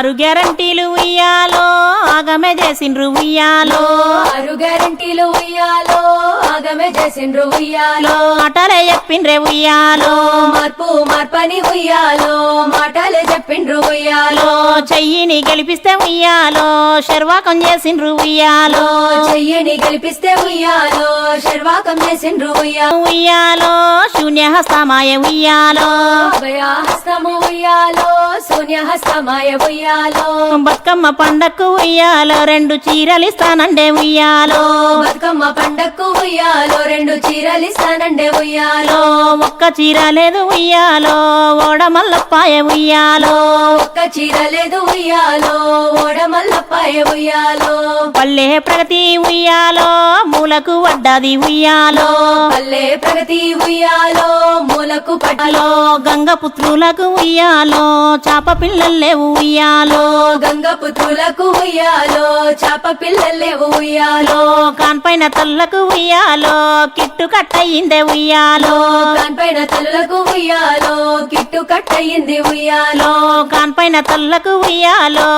ఆరు గ్యారంటీలు ఉయ్యాలో ఆగమే చేసిండ్రు ఉయ్యాలో. ఆరు గ్యారంటీలు ఉయ్యాలో ఆగమే చేసిండ్రు ఉయ్యాలో. మాటలే చెప్పిండ్రే ఉయ్యాలో. మార్పు మార్పని ఉయ్యాలో మాటలే చెప్పిండ్రు ఉయ్యాలో. చెయ్యిని గెలిపిస్తే ఉయ్యాలో శర్వాకం చేసిండ్రు ఉయ్యాలో. చెయ్యిని గెలిపిస్తే ఉయ్యాలో శర్వాకం చేసిండ్రు ఉయ్యాలో. ఉయ్యాలో శూన్యహస్తమాయ ఉయ్యాలో. అభయహస్తము ఉయ్యాలో శూన్యహస్తమాయ ఉయ్యాలో. బతుకమ్మ పండక్కు ఉయ్యాలో రెండు చీరలిస్తానండే ఉయ్యాలో. బతుకమ్మ పండక్కు ఉయ్యాలో రెండు చీరలు ఇస్తానండే ఉయ్యాలో. ఒక్క చీర లేదు ఉయ్యాలో ఓడమల్లపాయ ఉయ్యాలో. ఒక్క చీర లేదు ఉయ్యాలో ఓడమల్లపాయ ఉయ్యాలో. పల్లె ప్రగతి ఉయ్యాలో మూలకు వడ్డాది ఉయ్యాలో. పల్లె ప్రగతి ఉయ్యాలో. మూలకు పడ్డలో గంగపుత్రులకు ఉయ్యాలో చాప పిల్లలు లేవు ఉయ్యాలో గంగపుత్రులకు ఉయ్యాలో చాప పిల్లలేవు ఉయ్యాలో. కాన్పైన తల్లకు ఉయ్యాలో కిట్టు కట్టయిందే ఉయ్యాలో. కాన్పైన తల్లులకు ఉయ్యాలో కిట్టు కట్టయింది ఉయ్యాలో. కాన్పైన తల్లకు ఉయ్యాలో